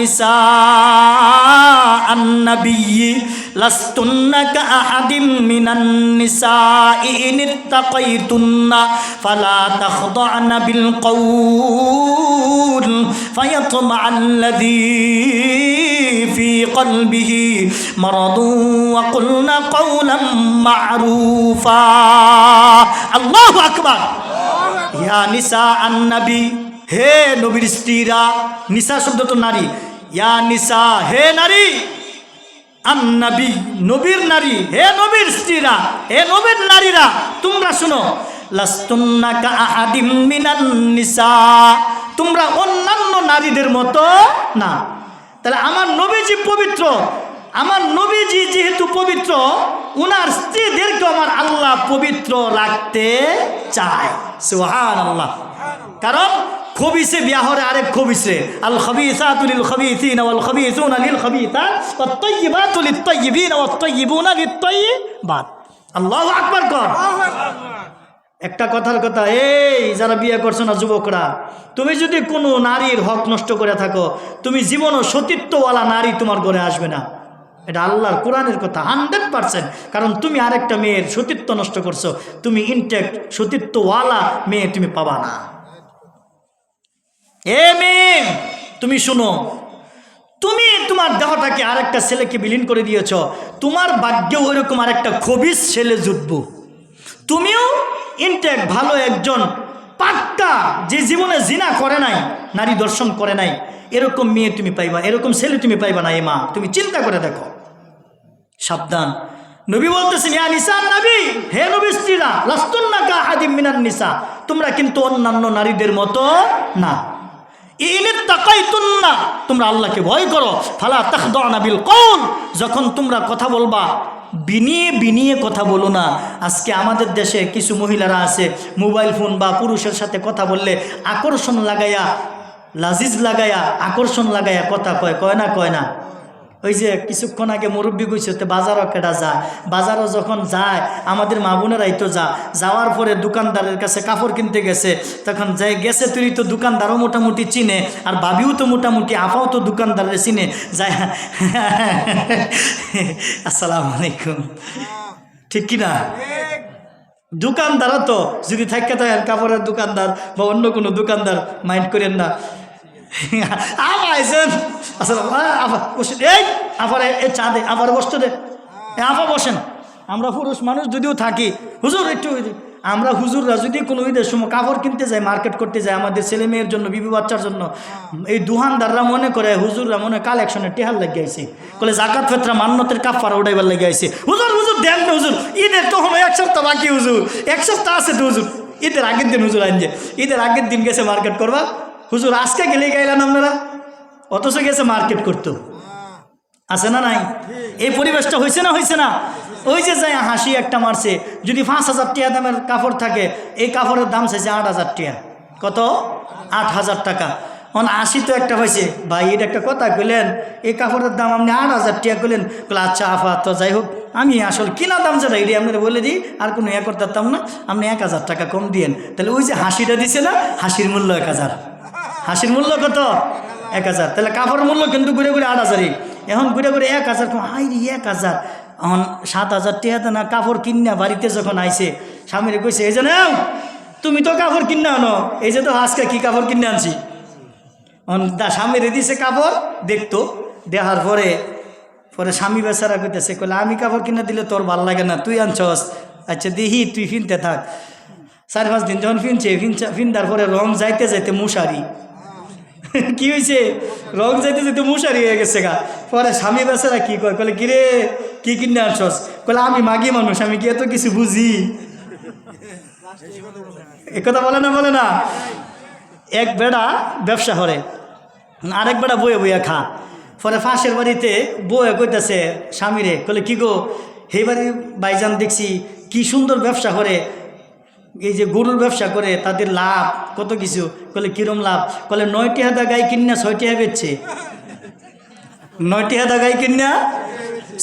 نساء النبي لستن كأحد من النساء إن اتقيتن فلا تخضعن بالقول فيطمع الذي في قلبه مرض وقلن قولا معروفا. الله أكبر. يا نساء النبي হে নবীর স্ত্রীরা, নিসা শব্দ তো নারী। ইয়া নিসা, হে নারী। আন্নাবি, নবীর নারী। হে নবীর স্ত্রীরা, হে নবীর নারীরা, তোমরা শুনো। তোমরা অন্যান্য নারীদের মতো না। তাহলে আমার নবীজি পবিত্র। আমার নবীজি যেহেতু পবিত্র, উনার স্ত্রীদেরকে আমার আল্লাহ পবিত্র রাখতে চায়। সুহান আল্লাহ কারণ খবিসে বিয়াহরে আরেক খবিসে। আল খবিসাতুলিল খবিসিন ওয়াল খবিসুনা লিল খবিসাত। ওয়াত তাইয়িবাতু লিত তাইয়িবিন ওয়াত তাইয়িবুনা লিত তাইয়িবাত। আল্লাহু আকবার কর। একটা কথার কথা, এই যারা বিয়ে করছ না যুবকরা, তুমি যদি কোনো নারীর হক নষ্ট করে থাকো, তুমি জীবনও সতীত্বওয়ালা নারী তোমার ঘরে আসবে না। এটা আল্লাহর কোরআনের কথা, হান্ড্রেড পারসেন্ট। কারণ তুমি আরেকটা মেয়ের সতীত্ব নষ্ট করছ, তুমি ইনটেক্ট সতীত্বওয়ালা মেয়ে তুমি পাবা না। এ মেয়ে তুমি শুনো। তুমি তোমার দেহটাকে আরেকটা ছেলেকে বিলীন করে দিয়েছ। তোমার ভাগ্যেও ওইরকম আরেকটা খবিস ছেলে জুটবো। তুমিও ইনটেক ভালো একজন, পাক্কা, যে জীবনে জিনা করে নাই, নারী দর্শন করে নাই, এরকম মেয়ে তুমি পাইবা, এরকম ছেলে তুমি পাইবা না এ মা। তুমি চিন্তা করে দেখো। সাবধান। নবী বলতেছেন, ইয়া নিসা নবী, হে নবী স্ত্রীরা লাস্তুন্না কা আদিম মিনান নিসা। তোমরা কিন্তু অন্যান্য নারীদের মতো না। তাকাই তুন্না তোমরা আল্লাহকে ভয় করো, ফালা তাখদনা বিল কৌল যখন তোমরা কথা বলবা, বিনিয়ে বিনিয়ে কথা বলো না। আজকে আমাদের দেশে কিছু মহিলারা আছে, মোবাইল ফোন বা পুরুষের সাথে কথা বললে আকর্ষণ লাগাইয়া লাজিজ লাগাইয়া আকর্ষণ লাগাইয়া কথা কয় কয় না কয় না। ওই যে কিছুক্ষণ আগে মুরব্বী গইছে তো বাজারও কেটা যায়? বাজারও যখন যায়, আমাদের মা বোনেরাই তো যা। যাওয়ার পরে দোকানদারের কাছে কাপড় কিনতে গেছে। তখন যাই গেছে তুই তো দোকানদারও মোটামুটি চিনে, আর বাবিও তো মোটামুটি আপাও তো দোকানদারের চিনে। যায় আসসালামু আলাইকুম। ঠিক কিনা? দোকানদারও তো, যদি থাকে থাকেন কাপড়ের দোকানদার বা অন্য কোনো দোকানদার, মাইন্ড করেন না। বসেন। আমরা পুরুষ মানুষ যদিও থাকি। হুজুর, একটু আমরা হুজুররা যদি কোনো ঈদের সময় কাপড় কিনতে যাই, মার্কেট করতে যাই, আমাদের ছেলে মেয়ের জন্য, বিবি বাচ্চার জন্য, এই দুহানদাররা মনে করে, হুজুররা মনে কালেকশনে টেহার লেগে আইছে। বলে জাকাত ফেতরা মান্যতের কাপড় উঠাইবার লেগে আইছে। হুজুর হুজুর, দেন না হুজুর। ঈদের তখন এক সপ্তাহ বাকি হুজুর। এক সপ্তাহ আছে তো হুজুর। ঈদের আগের দিন হুজুর আনছে ঈদের আগের দিন গেছে মার্কেট করবা হুজুর, আজকে গেলে গাইলেন আপনারা? অথচ গেছে মার্কেট করতো। আছে না নাই? এই পরিবেশটা হয়েছে না হয়েছে না? ওই যে যায় হাসি একটা মারছে, যদি পাঁচ হাজার টিয়া দামের কাপড় থাকে, এই কাপড়ের দাম চাইছে আট হাজার টিয়া। কত? আট হাজার টাকা। অন আশি তো একটা হয়েছে ভাই, এটা একটা কথা কইলেন, এই কাপড়ের দাম আপনি আট হাজার টিয়া কইলেন। বলে আচ্ছা আফা, তো যাই হোক, আমি আসল কিনা দাম যেটা এটি আপনারা বলে দিই, আর কোনো ইয়ে করতাম না, আপনি এক হাজার টাকা কম দিয়েন। তাহলে ওই যে হাসিটা দিছে না, হাসির মূল্য এক হাজার। হাসির মূল্য কত? এক হাজার। তাহলে কাপড়ের মূল্য কিন্তু ঘুরে ঘুরে আট হাজারই। এখন ঘুরে ঘুরে এক হাজার হাই রে, এক হাজার। এখন সাত হাজার টিয়া না কাপড় কিনা বাড়িতে যখন আইছে, স্বামীরে কইছে, এই যে নাও, তুমি তো কাপড় কিনে আনো। এই যে তো আজকে কি কাপড় কিনে আনছি? স্বামীরে দিছে কাপড় দেখতো। দেখার পরে পরে স্বামী বেচারা কইতেছে, কইলে, আমি কাপড় কিনে দিলে তোর ভালো লাগে না, তুই আনছস। আচ্ছা দিহি তুই ফিনতে থাক। চার পাঁচ দিন যখন ফিনছে ফিনছে ফিনদার পরে রং যাইতে যাইতে মশারি। কি হয়েছে? রং যাইতে যেতে মশারি হয়ে গেছে গা। পরে স্বামী বেচারা কি কয়? কলে, কিরে, কি কিনে আনছস? কলে, আমি মাগি মানুষ, আমি কি এত কিছু বুঝি? এ কথা বলে না বলে না। এক বেড়া ব্যবসা করে, আরেক বেড়া বয়ে বইয়া খা। পরে ফাঁসের বাড়িতে বয়ে কইতেছে স্বামীরে, কলে, কি গো হে বাড়ি বাইজান দেখছি, কি সুন্দর ব্যবসা করে এই যে গরুর ব্যবসা করে, তাদের লাভ, কত কিছু? কলে কিরম লাভ? কলে নয়টি হাদা গাই কিনা ছয়টি হা বেচছে। নয়টি হাদা গাই কিনা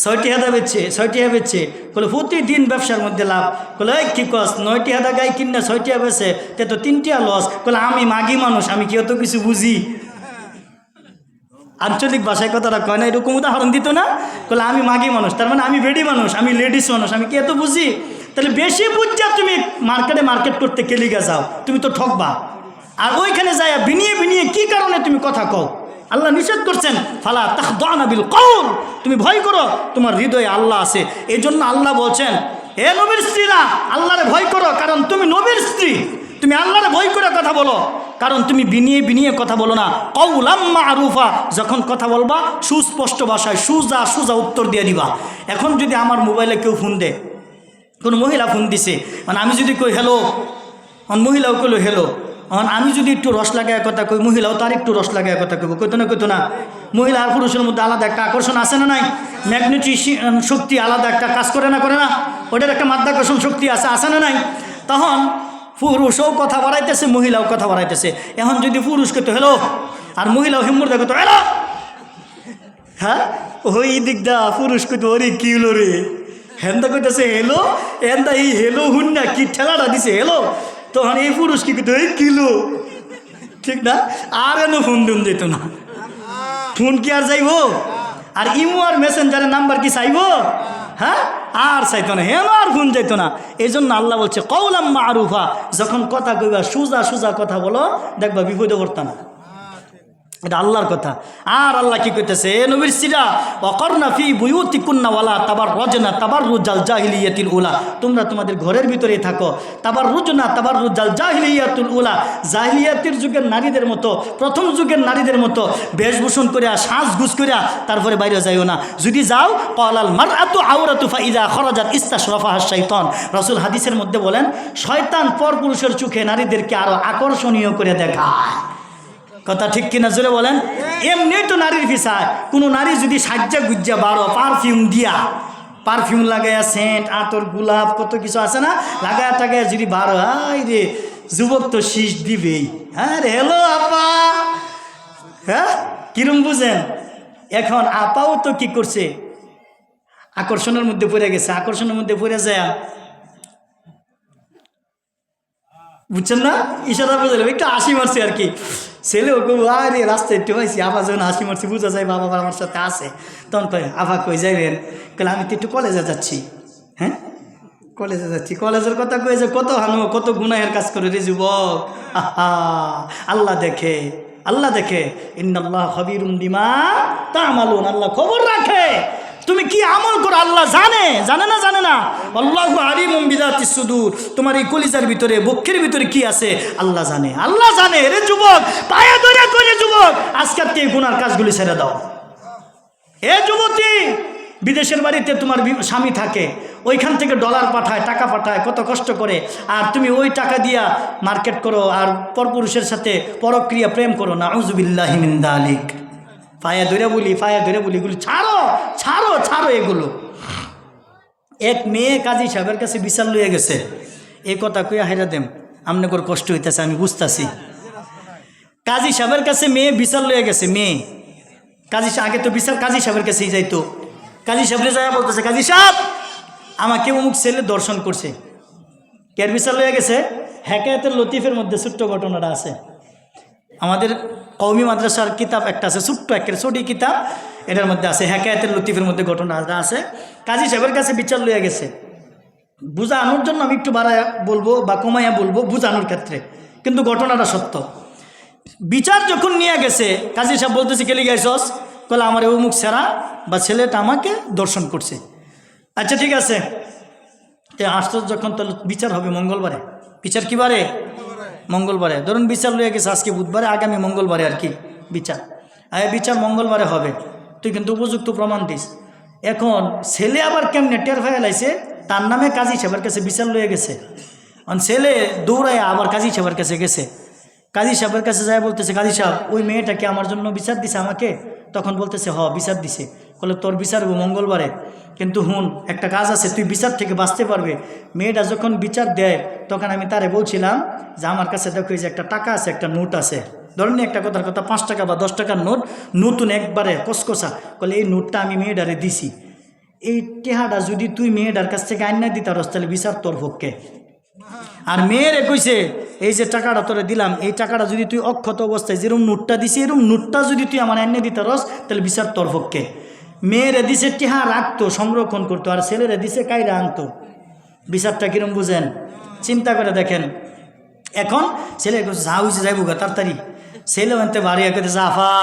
ছয়টি হাদা বেচছে, ছয়টি হা বেচছে। বলে প্রতিদিন ব্যবসার মধ্যে লাভ। বলে এই কি কস? নয়টি হাদা গাই কিনা ছয়টি হা বেছে তে তো তিনটিয়া লস। বলে আমি মাগি মানুষ, আমি কি অত কিছু বুঝি? আঞ্চলিক ভাষায় কথাটা কয় না, এরকম উদাহরণ দিত না? বলে আমি মাগি মানুষ, তার মানে আমি বেডি মানুষ, আমি লেডিস মানুষ, আমি কি এত বুঝি? তাহলে বেশি বুঝছা তুমি মার্কেটে মার্কেট করতে কেলিগা যাও, তুমি তো ঠকবা। আর ওইখানে যাই বিনিয়ে বিনিয়ে কি কারণে তুমি কথা কও? আল্লাহ নিষেধ করছেন, ফালা তাহদানাবিল কৌল তুমি ভয় করো, তোমার হৃদয়ে আল্লাহ আছে। এই জন্য আল্লাহ বলছেন, এ নবীর স্ত্রীরা, আল্লাহরে ভয় করো, কারণ তুমি নবীর স্ত্রী। তুমি আল্লাহরে ভয় করে কথা বলো। কারণ তুমি বিনিয়ে বিনিয়ে কথা বলো না। কৌলাম্মা আরুফা যখন কথা বলবা, সুস্পষ্ট ভাষায় সুজা সুজা উত্তর দিয়ে দিবা। এখন যদি আমার মোবাইলে কেউ ফোন দেয় কোনো মহিলা ফোন দিছে। মানে আমি যদি কই হ্যালো মহিলাও কইলো হ্যালো অন আমি যদি একটু রস লাগায় কথা কই, মহিলাও তার একটু রস লাগায় কথা কইব। কইতো না কইতো না। মহিলা আর পুরুষের মধ্যে আলাদা একটা আকর্ষণ আছে না নাই? ম্যাগনেটিক শক্তি আলাদা একটা কাজ করে না করে না? ওটার একটা মাধ্যাকর্ষণ শক্তি আছে আছে না নাই? তখন পুরুষও কথা বাড়াইতেছে, মহিলাও কথা বাড়াইতেছে। এখন যদি পুরুষ কইতো হ্যালো আর মহিলাও হিম্মুর দেখো তো হ্যাঁ? ওই দিকটা পুরুষ কইতো, ওরে কি হলো রে? হেন্দা কইতেছে, হেলো? হেন্দা এই হেলো হুন না কি ঠেলাটা দিছে, হেলো? তখন এই পুরুষ কি এই কিলো? ঠিক না? আর এনো ফোন দিন যেত না। ফোন কি আর যাইব? আর ইমো আর মেসেঞ্জারের নাম্বার কি চাইব? হ্যাঁ? আর চাইতো না, হেন আর ফোন যাইতো না। এই জন্য আল্লাহ বলছে কৌলাম মারুফা। যখন কথা কইবা, সুজা সুজা কথা বলো, দেখবা বিপদে পড়তা না। এটা আল্লাহর কথা। আর আল্লাহ কি করতেছে এ নবীর সিরা অকর্ণা ফি বুয়ুতি কুন্নাওয়ালা তাবার রজনা তাবার রুজাল জাহিলিয়াতিল উলা। তোমরা তোমাদের ঘরের ভিতরে থাকো। তাবার রুজনা তাবার রুজাল জাহিলিয়াতুল উলা, জাহিলিয়াতির যুগের নারীদের মতো, প্রথম যুগের নারীদের মতো, বেশভূষণ করিয়া শ্বাসঘুষ করিয়া তারপরে বাইরে যাইও না। যদি যাও কলাল মার এত আউরাতু ফাইদা খরজাত ইস্তাস রফাহ শৈতন রসুল হাদিসের মধ্যে বলেন, শয়তান পর পুরুষের চোখে নারীদেরকে আরও আকর্ষণীয় করে দেখায়। কথা ঠিক কিনা জোরে বলেন? এমনি তো নারীর ফিসায় কোনো নারী যদি সাজ্জা গুজ্জা বারো পারফিউম দিয়া পারফিউম লাগাইয়া সেন্ট, আতর, গোলাপ, কত কিছু আছে না? লাগায়া টাগায় যদি বারো হাই রে, যুবক তো শীষ দিবেই। হ্যাঁ রে, হ্যালো আপা। হ্যাঁ কিরম বুঝেন? এখন আপাও তো কি করছে? আকর্ষণের মধ্যে পড়ে গেছে, আকর্ষণের মধ্যে পড়ে যায়। বুঝছেন না? ইশারা বুঝলাম একটু হাসি মারছি আর কি। ছেলে ওকে আরে রাস্তায় একটু হয়েছি, আবার যখন হাসি মারছি, বুঝা যায় বাবা আমার সাথে আসে তখন কয় আভা কই যাইবেন? কলে আমি তো একটু কলেজে যাচ্ছি। হ্যাঁ? কলেজে যাচ্ছি। কলেজের কথা কয়ে যে কত হানো, কত গুনাহের কাজ করে রে যুবক। আহা, আল্লাহ দেখে আল্লাহ দেখে। ইন্নাল্লাহ খবিরুম বিমা তা মালুন আল্লাহ খবর রাখে। আল্লাহ জানে জানে না জানে না। আল্লাহ আলিমুম বিদাতি সুদূর। তোমার এই কলিজার ভিতরে, বক্ষের ভিতরে কি আছে? আল্লাহ জানে। আল্লাহ জানে। রে যুবক, পায়ে ধরে করে যুবক, আজকের থেকে গুনার কাজগুলি ছেড়ে দাও। এ যুবতী, বিদেশের বাড়িতে তোমার স্বামী থাকে, ওইখান থেকে ডলার পাঠায়, টাকা পাঠায়, কত কষ্ট করে। আর তুমি ওই টাকা দিয়া মার্কেট করো, আর পরপুরুষের সাথে পরক্রিয়া প্রেম করো। না উজুবিল্লাহিমিন্দা আলিক পায়ে ধরে বলি, পায়ে ধরে বলি, এগুলো ছাড়ো ছাড়ো ছাড়ো এগুলো। এক মেয়ে কাজী সাহেবের কাছে বিশাল লইয়া গেছে। এই কথা কইয়া হাইরা দেম, আমনে করে কষ্ট হইতেছে, আমি বুঝতাছি। কাজী সাহেবের কাছে মেয়ে বিশাল লইয়া গেছে, মেয়ে। কাজী আগে তো বিশাল কাজী সাহেবের কাছেই যাইতো। কাজী সাহেবরে যায় বলতেছে, কাজী সাহেব, আমাকে অমুক ছেলে দর্শন করছে। কের বিশাল লইয়া গেছে? হ্যাকায়তের লতিফের মধ্যে ছোট্ট ঘটনাটা আছে। আমাদের কৌমি মাদ্রাসার কিতাব একটা আছে, ছোট্ট একটা ছোটি কিতাব। এটার মধ্যে আছে হ্যাকায়তের লতিফের মধ্যে ঘটনাটা আছে। কাজী সাহেবের কাছে বিচার লইয়া গেছে। বুঝানোর জন্য আমি একটু বাড়ায় বলব বা কমাইয়া বলব বুঝানোর ক্ষেত্রে, কিন্তু ঘটনাটা সত্য। বিচার যখন নিয়ে গেছে, কাজী সাহেব বলতেছে, কেলি গাইছস? কলে আমার অমুক সেরা বা ছেলেটা আমাকে দর্শন করছে। আচ্ছা ঠিক আছে। তে আসতো যখন তাহলে বিচার হবে মঙ্গলবারে। বিচার কি বারে? মঙ্গলবারে। ধরুন বিচার লইয়া গেছে আজকে বুধবারে, আগামী মঙ্গলবারে আর কি বিচার। আর বিচার মঙ্গলবারে হবে। তুই কিন্তু উপযুক্ত প্রমাণ দিস। এখন ছেলে আবার কেমনে টের ফেলাইছে তার নামে কাজী সাহেবের কাছে বিচার লয়ে গেছে। ছেলে দৌড়ায় আবার কাজী সাহেবের কাছে গেছে। কাজী সাহেবের কাছে যায় বলতেছে, কাজী সাহেব, ওই মেয়েটাকে আমার জন্য বিচার দিছে আমাকে? তখন বলতেছে, হ, বিচার দিছে। বলে তোর বিচার মঙ্গলবারে। কিন্তু হুন, একটা কাজ আছে, তুই বিচার থেকে বাঁচতে পারবে। মেয়েটা যখন বিচার দেয়, তখন আমি তারে বলছিলাম যে, আমার কাছে দেখো যে একটা টাকা আছে, একটা নোট আছে। ধরেন একটা কথার কথা, পাঁচ টাকা বা দশ টাকার নোট নতুন একবারে কসকসা বলে এই নোটটা আমি মেয়েটারে দিছি। এই টেহাটা যদি তুই মেয়েটার কাছ থেকে আইনা দিতে পারস তাহলে বিচার তোর পক্ষে। আর মেয়েরে কইছে, এই যে টাকাটা তোরে দিলাম, এই টাকাটা যদি তুই অক্ষত অবস্থায় যেরকম নোটটা দিছি এরকম নোটটা যদি তুই আমার এনে দিতে রস তাহলে বিচার তোর পক্ষে। মেয়েরে দিছে টিহা রাখতো, সংরক্ষণ করতো, আর ছেলেরে দিছে কাইরা আনতো। বিচারটা কিরম বুঝেন? চিন্তা করে দেখেন। এখন ছেলে যা হয়েছে যাইব গা, তাড়াতাড়ি। ছেলে আনতে বাড়ি একে জাফা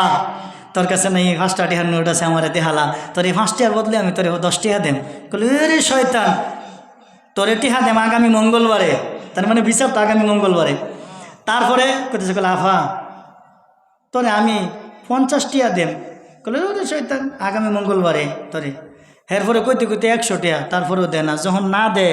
তোর কাছে নাই পাঁচটা টিহার নোট আছে আমার দেহালা তোর এই পাঁচ টিহার বদলে আমি তোর দশ টিহা দেম। রে শয়তান, তোর টিহা দেম আগামী মঙ্গলবারে। তার মানে বিচার তো আগামী মঙ্গলবারে। তারপরে কোথায় কলে আফা, তোরে আমি পঞ্চাশ টিয়া দেম। কলে ওরে শৈতান আগামী মঙ্গলবারে তোরে। এরপরে কইতে কইতে একশো টিয়া তারপরেও দে না। যখন না দে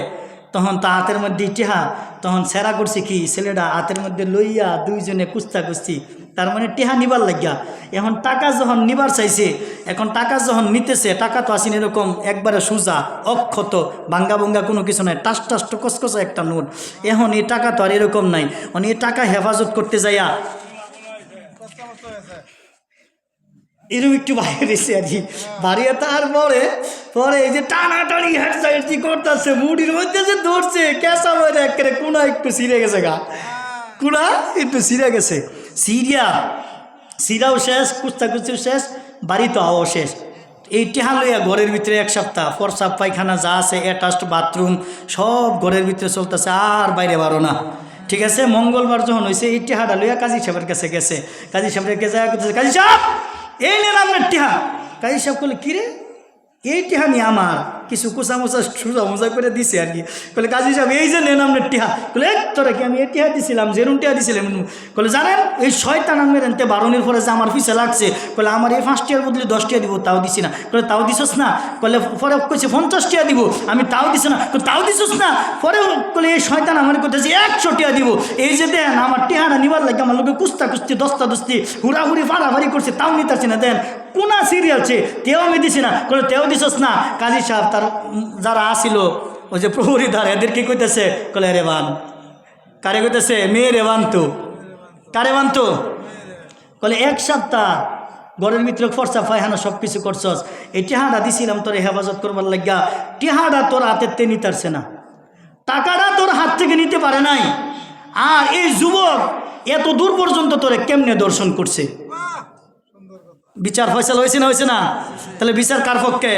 তখন তা হাতের মধ্যে টেহা তখন সেরা করছে কি? ছেলেটা হাতের মধ্যে লইয়া দুইজনে কুস্তা কুস্তি, তার মানে টেহা নিবার লাগিয়া। এখন টাকা যখন নিবার চাইছে, এখন টাকা যখন নিতেছে, টাকা তো আসেন এরকম একবারে সোজা, অক্ষত, ভাঙ্গা ভঙ্গা কোনো কিছু নাই, টাস টাস কসকসা একটা নোট। এখন এই টাকা তো আর এরকম নাই। মানে এই টাকা হেফাজত করতে যাইয়া এরকম একটু বাইরে এসে আর কি। বাড়িয়ে তারপরে পরে এই যে টানাটানি হেঁটে করতেছে, মুড়ির মধ্যে যে ধরছে, কেঁচা মরে একেবারে কোনা একটু সিরে গেছে গা। কুড়া একটু সিরে গেছে। সিরিয়া, সিরাও শেষ কুস্তা কুস্তিও শেষ বাড়ি তো আওয়াও শেষ। এই টেহা লইয়া ঘরের ভিতরে এক সপ্তাহ ফরসাপ পায়খানা যা আছে, অ্যাটাচড বাথরুম, সব ঘরের ভিতরে চলতেছে, আর বাইরে বারো না। ঠিক আছে? মঙ্গলবার যখন হয়েছে এই টেহাটা লইয়া কাজী সাহেবের কাছে গেছে। কাজী সাহেবের কাছে কাজী সাহেব! এই নেন আপনার টিহা কাজী সাহেব বলে কিরে এই টিহা আমার। কিছু কুচা মুচা সুজা মুজা করে দিছে আর কি। বলে কাজী সাহেব, এই যে নেন আপনার টিহা। বলে এক তোরা কি আমি এই টিহা দিছিলাম যেরুম টিহা দিছিলাম? বলে জানেন, এই শয়তান আমের এনতে বারণের পরে যে আমার পিছে লাগছে বলে আমার এই পাঁচ টিয়ার বদলে দশ টিয়া দিব, তাও দিছি না। বলে তাও দিছস না? বলে পরে কইছে পঞ্চাশ টিয়া দিব, আমি তাও দিছি না। তাও দিছস না? পরে বলে এই শয়তান আমার করতেছে একশো টিয়া দিব। এই যে দেন, আমার টিহাটা নিবার লাগে আমার লোকে কুস্তা কুস্তি দস্তা দস্তি হুড়াহুড়ি, ফাড়াফাড়ি করছে, তাও নিতেছি না। দেন কোনা সিরিয়াল ছে তেও আমি দিছি না বলে তেও দিছস না। কাজী সাহেব তার যারা আসিল, ওই যে প্রহরী ধার এদের কি কইতেছে? কলে রেবান কারে কইতেছে? মেয়ে রে বান তো। কারে বান তো? কলে এক সপ্তাহ ঘরের ভিতরে ফর্সা ফাইহানা সব কিছু করছস। এই টিহাটা দিছিলাম তোর হেফাজত করবার লাগিয়া। টিহাটা তোর হাতের তে নিতারছে না। টাকাটা তোর হাত থেকে নিতে পারে নাই। আর এই যুবক এত দূর পর্যন্ত তোরে কেমনে দর্শন করছে? বিচার ফয়সাল হয়েছে না হয়েছে না? তাহলে বিচার কার পক্ষে?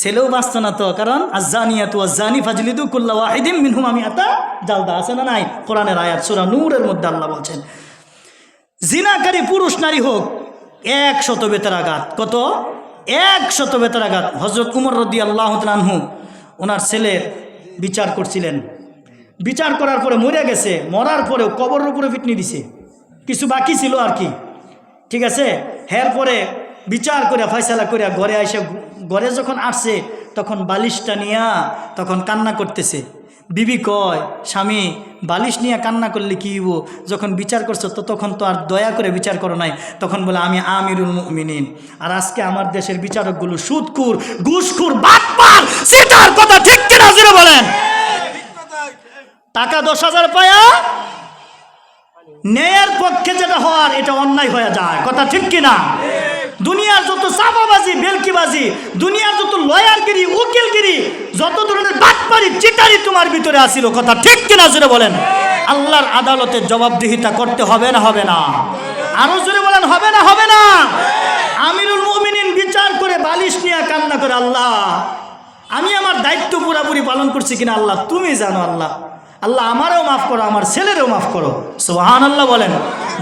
ছেলেও বাঁচত না তো, কারণ আজানিয়া তু আজানি ফাজলিদু কুল্লা ওয়াহিদিম মিনহুম আমি আতা জালদা, আছে না নাই? কোরআনের আয়াত, সূরা নূরের মধ্যে আল্লাহ বলছেন। জিনাকারী পুরুষ, নারী হোক এক শত বেতার আঘাত। কত? এক শত বেতার আঘাত। হজরত উমর রদি আল্লাহ আনহু, ওনার ছেলের বিচার করছিলেন। বিচার করার পরে মরে গেছে, মরার পরেও কবরের উপরে ফিটনি দিছে। কিছু বাকি ছিল আর কি। ঠিক আছে? হের পরে বিচার করে, ফয়সালা করে ঘরে এসে ঘরে যখন আসছে, তখন বালিশটা নিয়া তখন কান্না করতেছে। বিবি কয়, স্বামী, বালিশ নিয়ে কান্না করলে কি হইব? যখন বিচার করছ, তো তখন তো আর দয়া করে বিচার করো নাই। তখন বলে, আমি আমিরুল মুমিনিন। আর আজকে আমার দেশের বিচারকগুলো সুদকুর ঘুষখুর কথা ঠিক কিনা বলেন? টাকা দশ হাজার পায়া ন্যায়ের পক্ষে যেটা হওয়ার, এটা অন্যায় হয়ে যায়। কথা ঠিক কিনা? দুনিয়ার যত চাপাবাজি বেলকিবাজি, দুনিয়ার যত লয়ারগিরি, উকিলগিরি, যত ধরনের বাটপারি, চিটারি তোমার ভিতরে আসিল, কথা ঠিক কিনা জুড়ে বলেন? আল্লাহর আদালতে জবাবদিহিতা করতে হবে না হবে না। আরও জুড়ে বলেন, হবে না হবে না। আমিরুল মুমিনিন বিচার করে বালিশ নিয়ে কান্না করে, আল্লাহ, আমি আমার দায়িত্ব পুরাপুরি পালন করছি কিনা, আল্লাহ, তুমি জানো, আল্লাহ। আল্লাহ আমারও মাফ করো, আমার ছেলেরও মাফ করো। সোহান আল্লাহ বলেন,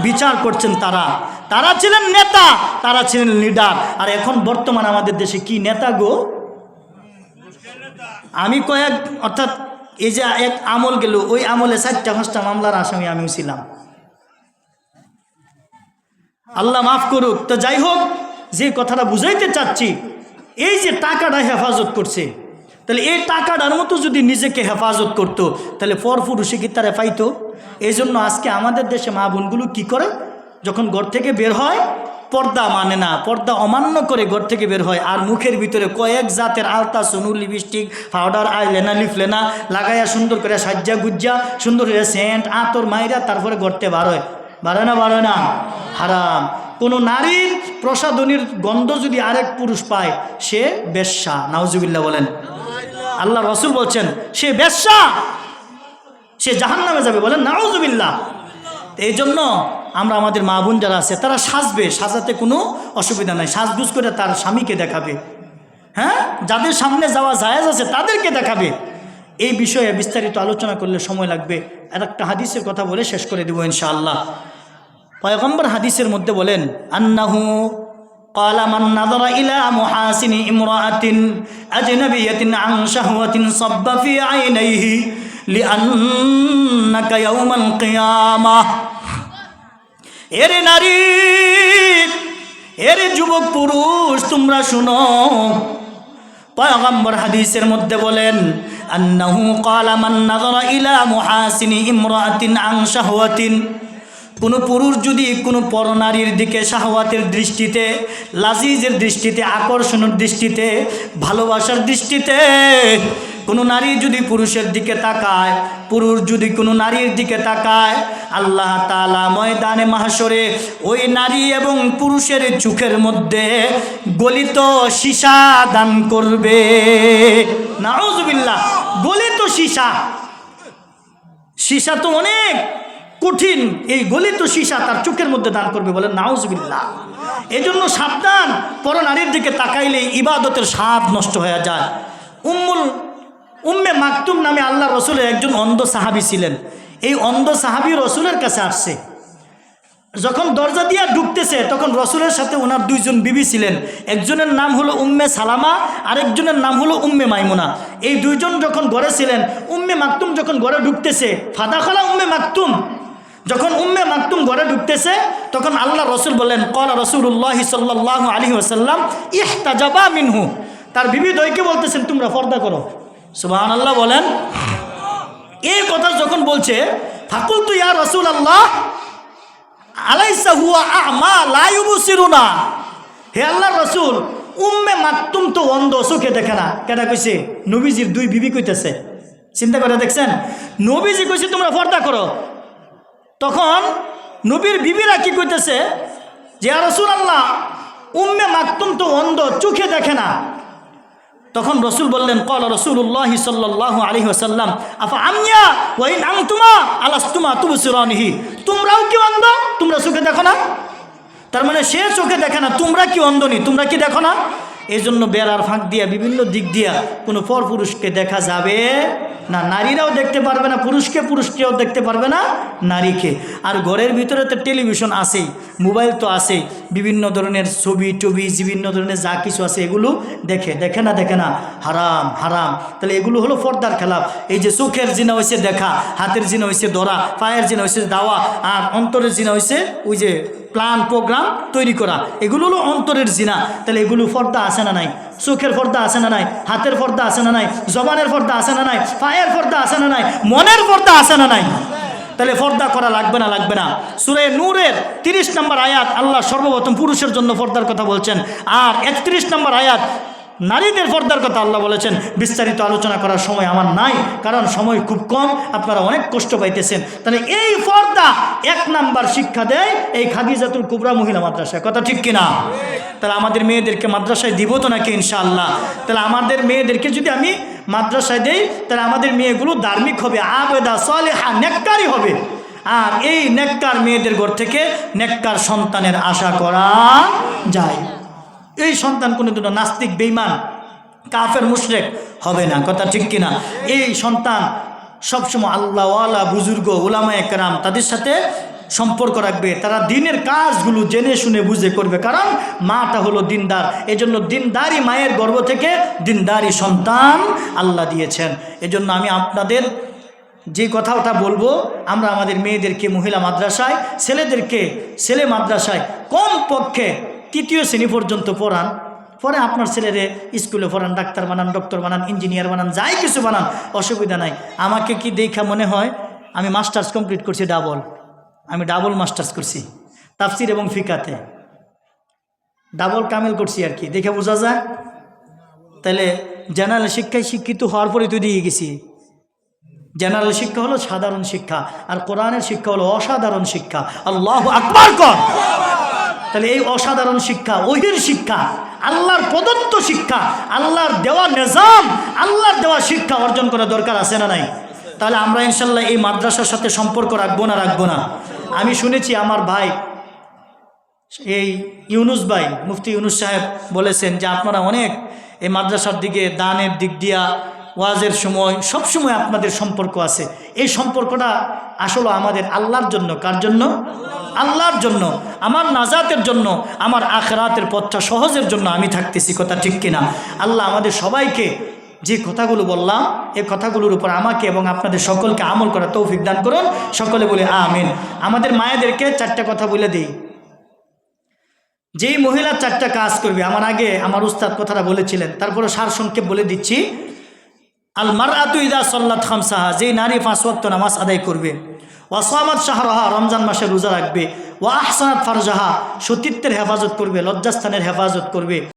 বিচার করছেন তারা। তারা ছিলেন নেতা, তারা ছিলেন লিডার আর এখন বর্তমান আমাদের দেশে কি নেতা গো? আমি কয়েক, অর্থাৎ এই যে এক আমল গেল, ওই আমলে চারটা, পাঁচটা মামলার আসামি আমিও ছিলাম। আল্লাহ মাফ করুক। তো যাই হোক, যে কথাটা বুঝাইতে চাচ্ছি, এই যে টাকাটা হেফাজত করছে তাহলে এই টাকাটার মতো যদি নিজেকে হেফাজত করতো, তাহলে পর পুরুষে কি তারা পাইতো? এই জন্য আজকে আমাদের দেশে মা বোনগুলো কী করে? যখন ঘর থেকে বের হয়, পর্দা মানে না, পর্দা অমান্য করে ঘর থেকে বের হয়, আর মুখের ভিতরে কয়েক জাতের আলতা, সোনু, লিপস্টিক পাউডার আইলেনা লিফলেনা লাগাইয়া সুন্দর করে সাজ্জা গুজ্জা, সুন্দর করে সেন্ট আতর মাইরা তারপরে গড়তে বার হয়। বাড়ে না বাড়ে না? হারাম। কোনো নারীর প্রসাদনীর গন্ধ যদি আরেক পুরুষ পায়, সে বেশ্যা নাউজুবিল্লা বলেন। আল্লাহ রসুল বলছেন, সে বেশ্যা, সে জাহান নামে যাবে। বলেন, নাউজুবিল্লাহ। এই জন্য আমরা আমাদের মা বোন যারা আছে, তারা সাজবে। সাজাতে কোনো অসুবিধা নাই। সাজগুজ করে তার স্বামীকে দেখাবে। হ্যাঁ? যাদের সামনে যাওয়া জায়েজ আছে, তাদেরকে দেখাবে। এই বিষয়ে বিস্তারিত আলোচনা করলে সময় লাগবে। আর একটা হাদিসের কথা বলে শেষ করে দেবো ইনশাআল্লাহ। পয়গম্বর হাদিসের মধ্যে বলেন, আন্নাহু قال من نظر إلى محاسن امرأة أجنبية عن شهوة صب في عينيه لأنك يوم القيامة এরে নারী এরে যুবক পুরুষ তোমরা শুনো পয়গম্বর হাদিসের মধ্যে বলেন আন্নাহু ক্বালা মান নাযারা ইলা মুহাসিনি ইমরাতিন আন শাহওয়াতিন কোনো পুরুষ যদি কোনো পরনারীর দিকে শাহওয়াতের দৃষ্টিতে, লাজিজের দৃষ্টিতে, আকর্ষণের দৃষ্টিতে, ভালোবাসার দৃষ্টিতে কোনো নারী যদি পুরুষের দিকে তাকায়, পুরুষ যদি কোনো নারীর দিকে তাকায়, আল্লাহ তালা ময়দানে মাহাসরে ওই নারী এবং পুরুষের চোখের মধ্যে গলিত সীসা দান করবে। নাউজুবিল্লাহ, গলিত সীসা। সীসা তো অনেক। কঠিন এই গলিত সীসা তার চোখের মধ্যে দান করবে বলে নাউজবিল্লা এই জন্য সাবধান পর নারীর দিকে তাকাইলে ইবাদতের স্বাদ নষ্ট হয়ে যায়। উম্মুল, উম্মে মাকতুম নামে আল্লাহ রসুলের একজন অন্ধ সাহাবি ছিলেন। এই অন্ধ সাহাবি রসুলের কাছে আসছে। যখন দরজা দিয়া ঢুকতেছে, তখন রসুলের সাথে ওনার দুইজন বিবি ছিলেন। একজনের নাম হলো উম্মে সালামা, আরেকজনের নাম হলো উম্মে মাইমুনা। এই দুইজন যখন ঘরে ছিলেন, উম্মে মাকতুম যখন ঘরে ঢুকতেছে ফাদা খোলা উম্মে মাকতুম যখন উম্মে মাকতুম ঘরে ঢুকতেছে, তখন আল্লাহ রসুল বললেন, কলা রসুল্লাহ সাল্লাহ আলী আসাল্লাম ইহতাজাবা মিনহু। তার বিবি দয়কে বলতেছেন, তোমরা পর্দা করো। সুবাহ আল্লাহ বলেন। এই কথা যখন বলছে ফাকুল তু ইয়া রসুল আল্লাহ আলাইসা হে আল্লাহ রসুল, উম্মে মাকতুম তো অন্ধ, চোখে দেখে না। কেটা কইছে? নবীজির দুই বিবি কইতেছে। চিন্তা করে দেখছেন? নবীজি কইছে, তোমরা পর্দা করো। তখন নবীর বিবিরা কি কইতেছে? যে রসুল আল্লাহ উম্মে মাকতুম তো অন্ধ, চোখে দেখে না। তখন রসুল বললেন, কল রসুল রসুল্লাহ সাল্লাহ আলী আসাল্লাম আফা আমিয়া ওই নাম তুমা আলাস আলাস্তুমা তুবসিরানিহি? তোমরাও কি অন্ধ? তোমরা চোখে দেখো না? তার মানে সে চোখে দেখে না, তোমরা কি অন্ধনি তোমরা কি দেখো না? এই জন্য বেড়ার ফাঁক দিয়া, বিভিন্ন দিক দিয়া কোনো পর পুরুষকে দেখা যাবে না, নারীরাও দেখতে পারবে না, পুরুষকে পুরুষকেও দেখতে পারবে না, নারীকে। আর ঘরের ভিতরে তো টেলিভিশন আছেই, মোবাইল তো আছেই, বিভিন্ন ধরনের ছবি, টবি, বিভিন্ন ধরনের যা কিছু আছে এগুলো দেখে দেখে না দেখে না। হারাম হারাম। তাহলে এগুলো হলো পর্দার খেলাপ। এই যে চোখের জিনা হয়েছে দেখা, হাতের জিনা হয়েছে ধরা, পায়ের জিনা হয়েছে দাওয়া, আর অন্তরের জিনা হয়েছে ওই যে প্ল্যান, প্রোগ্রাম তৈরি করা। এগুলো হলো অন্তরের জিনা। তাহলে এগুলো পর্দা আসে না নাই? চোখের পর্দা আছে না নাই? হাতের পর্দা আছে না নাই? জবানের পর্দা আছে না নাই? পায়ের পর্দা আছে না নাই? মনের পর্দা আছে না নাই? তাহলে পর্দা করা লাগবে না লাগবে না। সুরে নূরের তিরিশ নম্বর আয়াত আল্লাহ সর্বপ্রথম পুরুষের জন্য পর্দার কথা বলছেন। আর একত্রিশ নম্বর আয়াত নারীদের পর্দার কথা আল্লাহ বলেছেন, বিস্তারিত আলোচনা করার সময় আমার নাই, কারণ সময় খুব কম, আপনারা অনেক কষ্ট পাইতেছেন। তাহলে এই পর্দা এক নাম্বার শিক্ষা দেয় এই খাদিজাতুল কুবরা মহিলা মাদ্রাসায়। কথা ঠিক কিনা? তাহলে আমাদের মেয়েদেরকে মাদ্রাসায় দিব তো নাকি ইনশাআল্লাহ? তাহলে আমাদের মেয়েদেরকে যদি আমি মাদ্রাসায় দেই, তাহলে আমাদের মেয়েগুলো ধার্মিক হবে, আবেদা, সলেহা, নেককারই হবে। আর এই নেককার মেয়েদের ঘর থেকে নেককার সন্তানের আশা করা যায়। এই সন্তান কোনো দুটো নাস্তিক বেইমান কাফের, মুশরেক হবে না। কথা ঠিক কিনা? এই সন্তান সবসময় আল্লাহওয়ালা, বুজুর্গ ওলামা একরাম তাদের সাথে সম্পর্ক রাখবে। তারা দিনের কাজগুলো জেনে শুনে বুঝে করবে। কারণ মাটা হলো দিনদার। এজন্য দিনদারি মায়ের গর্ভ থেকে দিনদারি সন্তান আল্লাহ দিয়েছেন। এজন্য আমি আপনাদের যে কথাটা বলব, আমরা আমাদের মেয়েদেরকে, মহিলা মাদ্রাসায়, ছেলেদেরকে, ছেলে মাদ্রাসায় কম পক্ষে তৃতীয় শ্রেণি পর্যন্ত পড়ান। পরে আপনার ছেলেরে স্কুলে পড়ান, ডাক্তার বানান, ডক্টর বানান, ইঞ্জিনিয়ার বানান, যাই কিছু বানান, অসুবিধা নাই। আমাকে কি দেখা মনে হয়? আমি মাস্টার্স কমপ্লিট করছি ডাবল। আমি ডাবল মাস্টার্স করছি, তাফসির এবং ফিকাতে। ডাবল কামেল করছি আর কি, দেখে বোঝা যায়? তাহলে জেনারেল শিক্ষায় শিক্ষিত হওয়ার পরে তুই দিয়ে গেছি। জেনারেল শিক্ষা হলো সাধারণ শিক্ষা, আর কোরআনের শিক্ষা হলো অসাধারণ শিক্ষা। আল্লাহ আকবার কর! তাহলে এই অসাধারণ শিক্ষা ওহির শিক্ষা, আল্লাহর প্রদত্ত শিক্ষা, আল্লাহর দেওয়া নিজাম, আল্লাহর দেওয়া শিক্ষা অর্জন করা দরকার আছে না নাই? তাহলে আমরা ইনশাল্লাহ এই মাদ্রাসার সাথে সম্পর্ক রাখব না রাখব না? আমি শুনেছি আমার ভাই, এই ইউনুস ভাই, মুফতি ইউনুস সাহেব বলেছেন যে আপনারা অনেক এই মাদ্রাসার দিকে দানের দিক দিয়া ওয়াজের সময়, সব সময় আপনাদের সম্পর্ক আছে। এই সম্পর্কটা আসলে আমাদের আল্লাহর জন্য, কার জন্য? আল্লাহর জন্য, আমার নাজাতের জন্য, আমার আখরাতের পথটা সহজের জন্য আমি থাকতেছি, কথা ঠিক কিনা? আল্লাহ আমাদের সবাইকে যে কথাগুলো বললাম এই কথাগুলোর উপর আমাকে এবং আপনাদের সকলকে আমল করা তৌফিক দান করুন। সকলে বলে আমিন। আমাদের মায়েদেরকে চারটা কথা বলে দিই। যেই মহিলা চারটা কাজ করবে, আমার আগে আমার উস্তাদ কথাটা বলেছিলেন, তারপরে সার সংক্ষেপ বলে দিচ্ছি। আল মার আতুইদা সল্লাত খামসাহা, যেই নারী পাঁচ ওয়াক্ত নামাজ আদায় করবে ওয়াসামাদ শাহরাহা, রমজান মাসে রোজা রাখবে। ওয়া আহসানাত ফারজাহা, সতীত্বের হেফাজত করবে, লজ্জাস্থানের হেফাজত করবে।